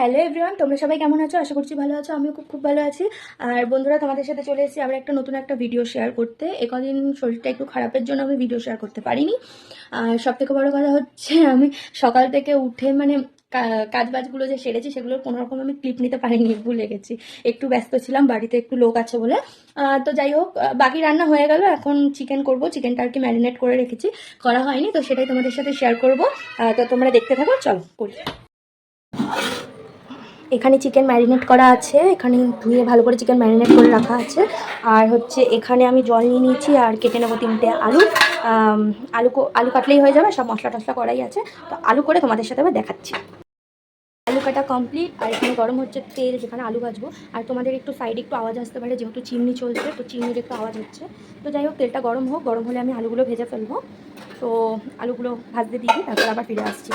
Hello everyone তোমরা সবাই কেমন আছো? আশা করছি ভালো আছো, আমিও খুব খুব ভালো আছি। আর বন্ধুরা, তোমাদের সাথে চলে এসেছি আবার একটা নতুন একটা ভিডিও শেয়ার করতে। একদিন শরীরটা একটু খারাপের জন্য আমি ভিডিও শেয়ার করতে পারিনি। আর সব থেকে বড়ো কথা হচ্ছে, আমি সকাল থেকে উঠে মানে কাজবাজগুলো যে সেরেছি, সেগুলোর কোনো রকম আমি ক্লিপ নিতে পারিনি, ভুলে গেছি একটু ব্যস্ত ছিলাম, বাড়িতে একটু লোক আছে বলে। তো যাই হোক বাকি রান্না হয়ে গেল, এখন চিকেন করব। চিকেনটা আর কি ম্যারিনেট করে রেখেছি, করা হয়নি, তো সেটাই তোমাদের সাথে শেয়ার করব। তো তোমরা দেখতে থাকো, চলো করি। এখানে চিকেন ম্যারিনেট করা আছে, এখানে ধুয়ে ভালো করে চিকেন ম্যারিনেট করে রাখা আছে। আর হচ্ছে এখানে আমি জল নিয়ে নিয়েছি আর কেটে নেব তিনটে আলু। আলু আলু কাটলেই হয়ে যাবে, সব মশলা টশলা করাই আছে। তো আলু করে তোমাদের সাথে আবার দেখাচ্ছি। আলু কাটা কমপ্লিট আর এখানে গরম হচ্ছে তেল, যেখানে আলু ভাজবো। আর তোমাদের একটু সাইডে একটু আওয়াজ আসতে পারে, যেহেতু চিমনি চলছে, তো চিমনির একটু আওয়াজ হচ্ছে। তো যাই হোক, তেলটা গরম হোক, গরম হলে আমি আলুগুলো ভেজে ফেলব। তো আলুগুলো ভাজতে দিই তারপর আবার ফিরে আসছি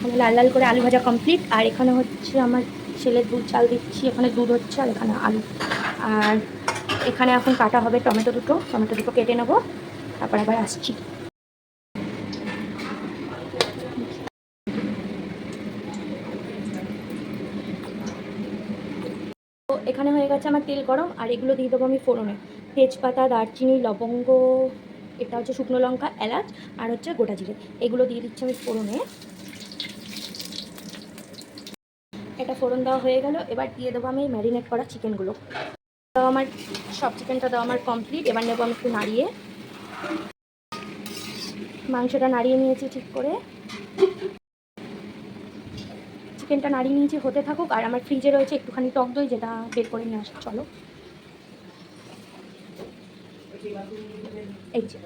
এখানে লাল লাল করে আলু ভাজা কমপ্লিট আর এখানে হচ্ছে আমার ছেলের দুধ চাল দিচ্ছি, এখানে দুধ হচ্ছে আর এখানে আলু। আর এখানে এখন কাটা হবে টমেটো দুটো টমেটো দুটো কেটে নেব, তারপর আবার আসছি। তো এখানে হয়ে গেছে আমার তেল গরম, আর এগুলো দিয়ে দেবো আমি ফোড়নে। তেজপাতা, দারচিনি, লবঙ্গ, এটা হচ্ছে শুকনো লঙ্কা, এলাচ, আর হচ্ছে গোটা জিরে। এগুলো দিয়ে দিচ্ছি আমি ফোড়নে। এটা ফোড়ন দেওয়া হয়ে গেল। এবার দিয়ে দেবো আমি ম্যারিনেট করা চিকেনগুলো তো আমার, সব চিকেনটা দেওয়া আমার কমপ্লিট এবার নেব আমি একটু নাড়িয়ে। মাংসটা নাড়িয়ে নিয়েছি ঠিক করে। চিকেনটা নাড়িয়ে নিয়েছি, হতে থাকুক। আর আমার ফ্রিজে রয়েছে একটুখানি টক দই, যেটা বের করে নিয়ে আসি। চলো। এই যে,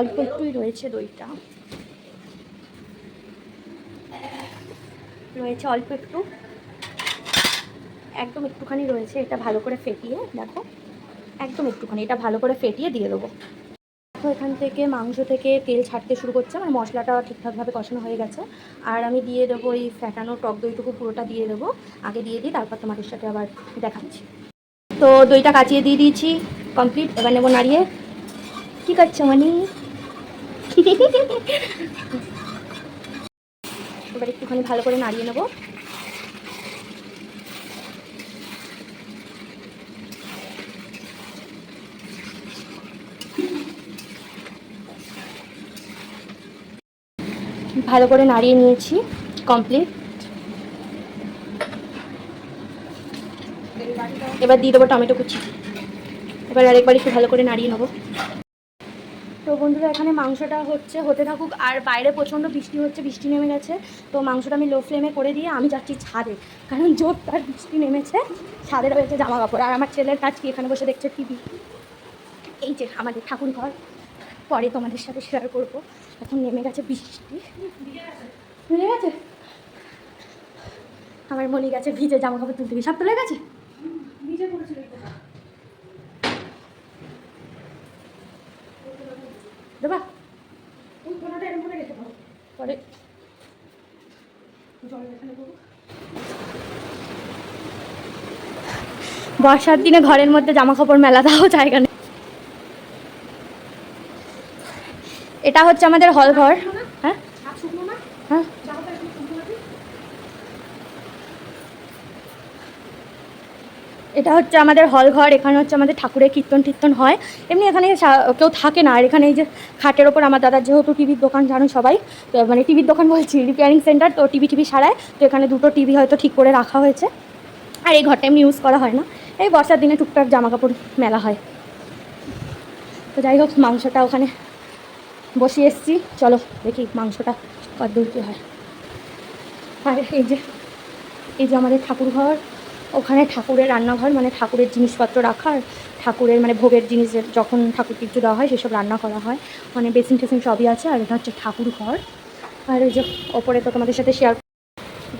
অল্প একটুই রয়েছে দইটা। রয়েছে অল্প একটু। একদম একটুখানি রয়েছে, এটা ভালো করে ফেটিয়ে, দেখো। একদম একটুখানি, এটা ভালো করে ফেটিয়ে দিয়ে দেবো। তো এখান থেকে মাংস থেকে তেল ছাড়তে শুরু করছে আমার মশলাটা ঠিকঠাকভাবে কষানো হয়ে গেছে। আর আমি দিয়ে দেবো এই ফ্যাটানো টক দইটুকু, পুরোটা দিয়ে দেবো। আগে দিয়ে দিই, তারপর তোমাদের সাথে আবার দেখাচ্ছি। তো দইটা কাচিয়ে দিয়ে দিয়েছি কমপ্লিট এবার নেব নাড়িয়ে। কী করছ মানে? একটুখানি ভালো করে নাড়িয়ে নেব। ভালো করে নাড়িয়ে নিয়েছি কমপ্লিট এবার দিয়ে দেবো টমেটো কুচি। এবার আরেকবার একটু ভালো করে নাড়িয়ে নেব। তো বন্ধুরা, এখানে মাংসটা হচ্ছে, হতে থাকুক, আর বাইরে প্রচণ্ড বৃষ্টি হচ্ছে, বৃষ্টি নেমে গেছে। তো মাংসটা আমি লো ফ্লেমে করে দিয়ে আমি যাচ্ছি ছাদে, কারণ জোর তার বৃষ্টি নেমেছে। ছাদে রয়েছে জামা কাপড় আর আমার ছেলের কাজ কি? এখানে বসে দেখছে টিভি। এই যে আমাদের ঠাকুর ঘর, পরে তোমাদের সাথে শেয়ার করব। এখন নেমে গেছে বৃষ্টি। ভিজে গেছে? আমার মনে গেছে ভিজে জামা কাপড় তুলতে সব তুলে গেছে? ভিজে পড়েছিল দেবা। পরে। বর্ষার দিনে ঘরের মধ্যে জামা কাপড় মেলা দাও জায়গা নেই এটা হচ্ছে আমাদের হল ঘর হ্যাঁ হ্যাঁ এটা হচ্ছে আমাদের হল ঘর এখানে হচ্ছে আমাদের ঠাকুরের কীর্তন টীর্তন হয়। এমনি এখানে কেউ থাকে না, আর এখানে এই যে খাটের ওপর আমার দাদার যেহেতু টিভির দোকান, জানো সবাই? মানে টিভির দোকান বলছি রিপেয়ারিং সেন্টার তো টিভি টিভি সারায়, তো এখানে দুটো টিভি হয়তো ঠিক করে রাখা হয়েছে। আর এই ঘরটা এমনি ইউজ করা হয় না। এই বর্ষার দিনে টুকটাক জামা কাপড় মেলা হয়। তো যাই হোক, মাংসটা ওখানে বসিয়ে এসছি। চলো দেখি মাংসটা কতদূর কী হয়। আর এই যে এই যে আমাদের ঠাকুর ঘর ওখানে ঠাকুরের রান্নাঘর মানে ঠাকুরের জিনিসপত্র রাখার ঠাকুরের মানে ভোগের জিনিস যখন ঠাকুর কিছু দেওয়া হয় সেসব রান্না করা হয়। মানে বেসিন টেসিন সবই আছে আর এটা হচ্ছে ঠাকুর ঘর। আর ওই যে ওপরে তো তোমাদের সাথে শেয়ার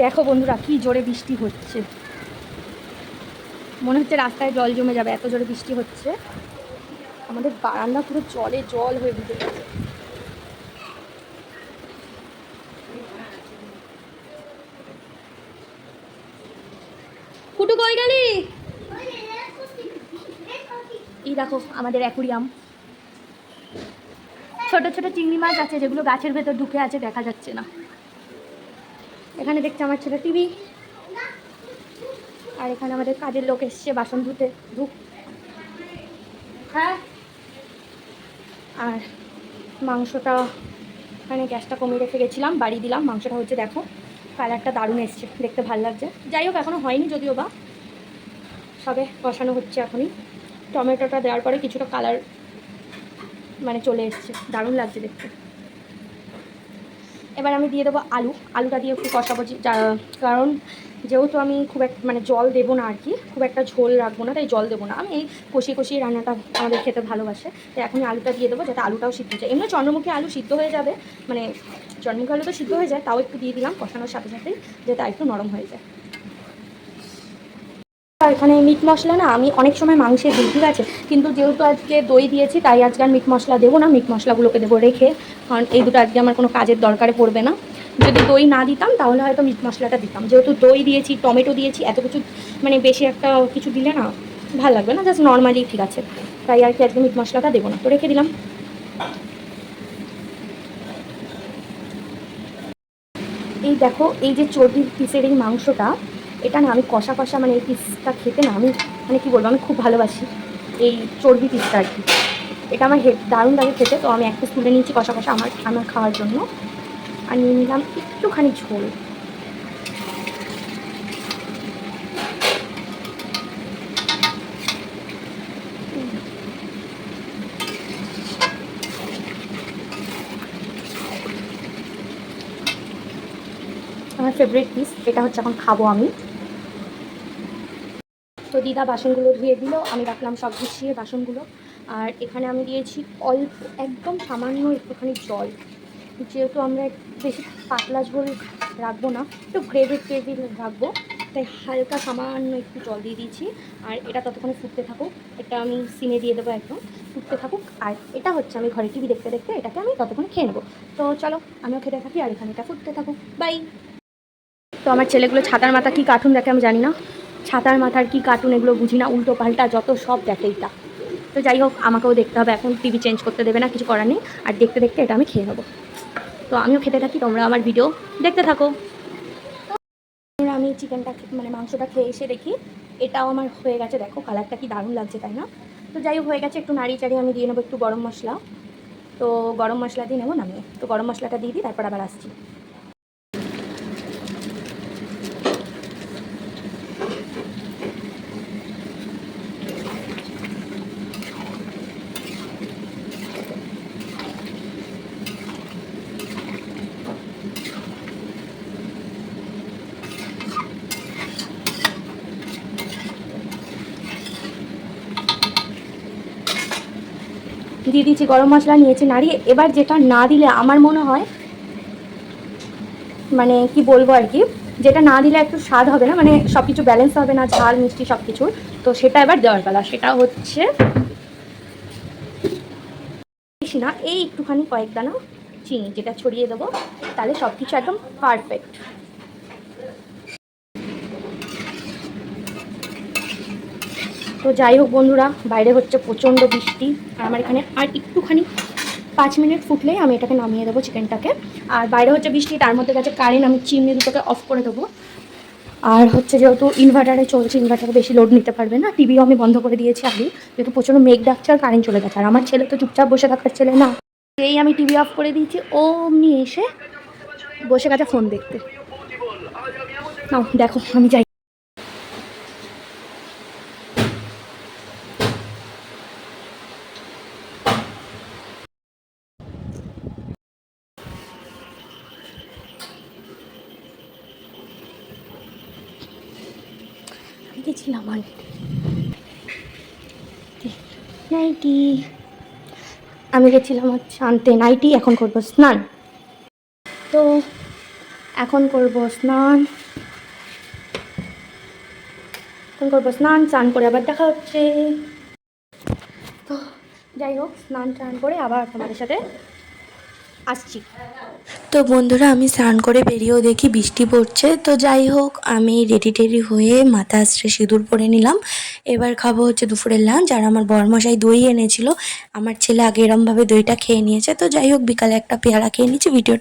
দেখো বন্ধুরা কি জোরে বৃষ্টি হচ্ছে। মনে হচ্ছে রাস্তায় জল জমে যাবে, এত জোরে বৃষ্টি হচ্ছে। আমাদের বারান্দা পুরো জলে জল হয়ে ঢুকে গেছে। ফুটু কই গেলি? এই দেখো, আমাদের অ্যাকুরিয়াম। ছোট ছোট চিংড়ি মাছ আছে যেগুলো গাছের ভেতর ঢুকে আছে, দেখা যাচ্ছে না। এখানে দেখছে আমার ছেলে টিভি। আর এখানে আমাদের কাজের লোক এসছে বাসন ধুতে, ধুক। হ্যাঁ? আর মাংসটা, এখানে গ্যাসটা কমিয়ে রেখে গেছিলাম, বাড়ি দিলাম। মাংসটা হচ্ছে দেখো। কালারটা দারুণ এসছে, দেখতে ভালো লাগছে। যাই হোক এখনও হয়নি যদিও বা। সবে বসানো হচ্ছে এখনই। টমেটোটা দেওয়ার পরে কিছুটা কালার মানে চলে এসছে, দারুণ লাগছে দেখতে। এবার আমি দিয়ে দেবো আলু। আলুটা দিয়ে একটু কষাবো কারণ যেহেতু আমি খুব এক মানে জল দেবো না আর কি, খুব একটা ঝোল রাখব না, তাই জল দেবো না। আমি এই কষিয়ে কষিয়ে রান্নাটা আমাদের খেতে ভালোবাসে। তো এখনই আলুটা দিয়ে দেবো যাতে আলুটাও সিদ্ধ যায়। এমনি চন্দ্রমুখী আলু সিদ্ধ হয়ে যাবে মানে চন্দ্রমুখী আলু তো সিদ্ধ হয়ে যায়, তাও একটু দিয়ে দিলাম কষানোর সাথে সাথেই, যাতে একটু নরম হয়ে যায়। এখানে মিট মশলা না, আমি অনেক সময় মাংসে দিই ঠিক আছে, কিন্তু যেহেতু আজকে দই দিয়েছি, তাই আজকে আর মিট মশলা দেবো না, মিট মশলাগুলোকে দেবো রেখে, কারণ এই দুটো আজকে আমার কোনো কাজের দরকারে পড়বে না। যদি দই না দিতাম, তাহলে হয়তো মিট মশলাটা দিতাম। যেহেতু দই দিয়েছি, টমেটো দিয়েছি, এত কিছু মানে বেশি একটা কিছু দিলে না, ভালো লাগবে না জাস্ট নর্মালি ঠিক আছে। তাই আর কি আজকে মিট মশলাটা দেবো না, তো রেখে দিলাম। এই দেখো, এই যে চর্বির, পিসের এই মাংসটা এটা না, আমি কষা কষা মানে এই পিসটা খেতে না, আমি মানে কী বলব, আমি খুব ভালোবাসি এই চর্বি পিসটা আর কি। এটা আমার হেড দারুণ লাগে খেতে, তো আমি একটা তুলে নিয়েছি কষা কষা আমার আমার খাওয়ার জন্য। আর নিয়ে নিলাম একটুখানি ঝোল। আমার ফেভারিট পিস এটা হচ্ছে এখন খাব আমি। তো দিদা বাসনগুলো ধুয়ে দিল, আমি রাখলাম সব গুছিয়ে বাসনগুলো। আর এখানে আমি দিয়েছি অল্প, একদম সামান্য একটুখানি জল। যেহেতু আমরা বেশি পাতলা ঝোল রাখব না, একটু গ্রেভি গ্রেভি রাখব, তাই হালকা সামান্য একটু জল দিয়ে দিয়েছি। আর এটা ততক্ষণে ফুটতে থাকুক, এটা আমি সিমে দিয়ে দেবো একদম, ফুটতে থাকুক। আর এটা হচ্ছে আমি ঘরে টিভি দেখতে দেখতে, এটাকে আমি ততক্ষণে খেয়ে নেব। তো চলো, আমিও খেতে থাকি আর এখানে এটা ফুটতে থাকুক। বাই তো আমার ছেলেগুলো ছাতার মাথা কী কার্টুন দেখে আমি জানি না। ছাতার মাথার কী কার্টুন এগুলো বুঝি না, উল্টো পাল্টা যত সব দেখে এইটা। তো যাই হোক, আমাকেও দেখতে হবে, এখন টিভি চেঞ্জ করতে দেবে না, কিছু করার নেই। আর দেখতে দেখতে এটা আমি খেয়ে নেব। তো আমিও খেতে থাকি, তোমরা আমার ভিডিও দেখতে থাকো। আমি চিকেনটা মানে মাংসটা খেয়ে এসে দেখি, এটাও আমার হয়ে গেছে, দেখো কালারটা কি দারুণ লাগছে, তাই না? তো যাই হোক, হয়ে গেছে, একটু নাড়ি চাড়িয়ে আমি দিয়ে নেব একটু গরম মশলা। তো গরম মশলা দিয়ে নেব, নামিয়ে। তো গরম মশলাটা দিয়ে দিই, তারপর আবার আসছি। দিয়ে দিয়েছি গরম মশলা নিয়েছি নাড়িয়ে এবার যেটা না দিলে আমার মনে হয় মানে কি বলব আর কি, যেটা না দিলে একটু স্বাদ হবে না মানে সব কিছু ব্যালেন্স হবে না, ঝাল, মিষ্টি সব কিছুর তো সেটা এবার দেওয়ার বেলা সেটা হচ্ছে, বেশি না, এই একটুখানি কয়েক দানা চিনি, যেটা ছড়িয়ে দেবো, তাহলে সব কিছু একদম পারফেক্ট তো যাই হোক বন্ধুরা, বাইরে হচ্ছে প্রচণ্ড বৃষ্টি। আর আমার এখানে আর একটুখানি পাঁচ মিনিট ফুটলেই আমি এটাকে নামিয়ে দেবো চিকেনটাকে। আর বাইরে হচ্ছে বৃষ্টি, তার মধ্যে গেছে কারেন্ট আমি চিমনি দুটোকে অফ করে দেবো। আর হচ্ছে যেহেতু ইনভার্টারে চলছে ইনভার্টারে বেশি লোড নিতে পারবে না টিভিও আমি বন্ধ করে দিয়েছি আগে যেহেতু প্রচণ্ড মেঘ ডাকছে আর কারেন্ট চলে গেছে। আর আমার ছেলে তো চুপচাপ বসে থাকার ছেলে না। এই আমি টিভি অফ করে দিয়েছি ও অমনি এসে বসে গেছে ফোন দেখতে। দেখো, আমি যাই আমি গেছিলাম নাইটি। আমি গেছিলাম হচ্ছে আনতে নাইটি, এখন করব স্নান। তো এখন করব স্নান। এখন করব স্নান স্নান করে আবার দেখা হচ্ছে। তো যাই হোক স্নান টান করে আবার তোমাদের সাথে আসছি। তো বন্ধুরা, আমি স্নান করে বেরিয়েও দেখি বৃষ্টি পড়ছে। তো যাই হোক, আমি রেডি টেডি হয়ে মাথা আশ্রে সিঁদুর পরে নিলাম। এবার খাব হচ্ছে দুপুরের লাঞ্চ আর আমার বরমশাই দই এনেছিল। আমার ছেলে আগে এরমভাবে দইটা খেয়ে নিয়েছে। তো যাই হোক, বিকালে একটা পেয়ারা খেয়ে নিয়েছি ভিডিওটা